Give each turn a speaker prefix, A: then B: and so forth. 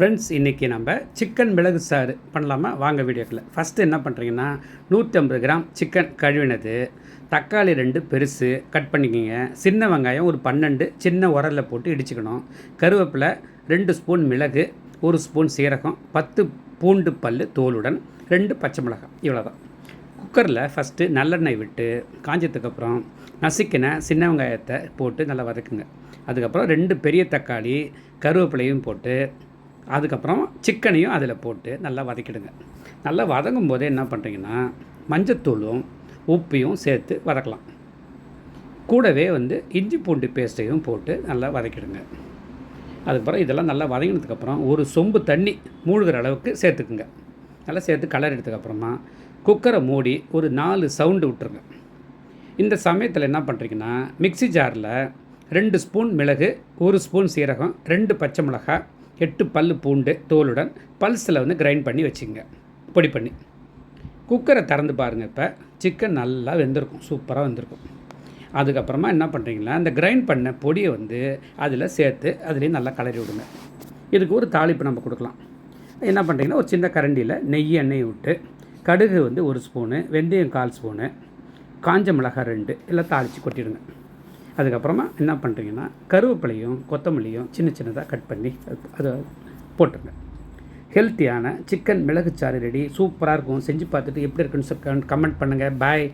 A: Friends இன்றைக்கி நம்ம chicken மிளகு சாறு பண்ணலாமா? வாங்க வீடியோக்கில் ஃபஸ்ட்டு என்ன பண்ணுறீங்கன்னா நூற்றம்பது கிராம் சிக்கன் கழுவினது. தக்காளி ரெண்டு பெருசு கட் பண்ணிக்கோங்க. சின்ன வெங்காயம் ஒரு பன்னெண்டு சின்ன உரலில் போட்டு இடிச்சுக்கணும். கருவேப்பிலை ரெண்டு ஸ்பூன் மிளகு ஒரு ஸ்பூன் சீரகம் பத்து பூண்டு பல் தோலுடன் ரெண்டு பச்சை மிளகாய் இவ்வளோதான் குக்கரில் ஃபஸ்ட்டு நல்லெண்ணெய் விட்டு காஞ்சதுக்கப்புறம் நசுக்கின சின்ன வெங்காயத்தை போட்டு நல்லா வதக்குங்க. அதுக்கப்புறம் ரெண்டு பெரிய தக்காளி கருவேப்பிலையும் போட்டு அதுக்கப்புறம் சிக்கனையும் அதில் போட்டு நல்லா வதக்கிடுங்க. நல்லா வதங்கும் போதே என்ன பண்ணுறீங்கன்னா மஞ்சத்தூளும் உப்பையும் சேர்த்து வதக்கலாம். கூடவே வந்து இஞ்சி பூண்டு பேஸ்ட்டையும் போட்டு நல்லா வதக்கிடுங்க. அதுக்கப்புறம் இதெல்லாம் நல்லா வதங்கினதுக்கப்புறம் ஒரு சொம்பு தண்ணி மூழ்கிற அளவுக்கு சேர்த்துக்குங்க. நல்லா சேர்த்து கலர் எடுத்ததுக்கப்புறமா குக்கரை மூடி ஒரு நாலு சவுண்டு விட்டுருங்க. இந்த சமயத்தில் என்ன பண்ணுறீங்கன்னா மிக்ஸி ஜாரில் ரெண்டு ஸ்பூன் மிளகு ஒரு ஸ்பூன் சீரகம் ரெண்டு பச்சை மிளகாய் எட்டு பல் பூண்டு தோலுடன் பல்ஸில் வந்து கிரைண்ட் பண்ணி வச்சுங்க. பொடி பண்ணி. குக்கரை திறந்து பாருங்கள் இப்போ. சிக்கன் நல்லா வெந்திருக்கும். சூப்பராக வெந்திருக்கும். அதுக்கப்புறமா என்ன பண்ணுறீங்கன்னா அந்த கிரைண்ட் பண்ண பொடியை வந்து அதில் சேர்த்து அதுலேயும் நல்லா கலரி விடுங்க. இதுக்கு ஒரு தாளிப்பு நம்ம கொடுக்கலாம். என்ன பண்ணுறீங்கன்னா ஒரு சின்ன கரண்டியில் நெய் எண்ணெய் விட்டு கடுகு வந்து ஒரு ஸ்பூனு வெந்தயம் கால் ஸ்பூனு காஞ்ச மிளகாய் ரெண்டு எல்லாம் தாளித்து கொட்டிடுங்க. அதுக்கப்புறமா என்ன பண்ணுறீங்கன்னா கருவேப்பிலையும் கொத்தமல்லியும் சின்ன சின்னதாக கட் பண்ணி அது- அதை போட்டுருங்க ஹெல்த்தியான சிக்கன் மிளகுச்சாறு ரெடி சூப்பராக இருக்கும். செஞ்சு பார்த்துட்டு எப்படி இருக்குன்னு கமெண்ட் பண்ணுங்கள் பாய்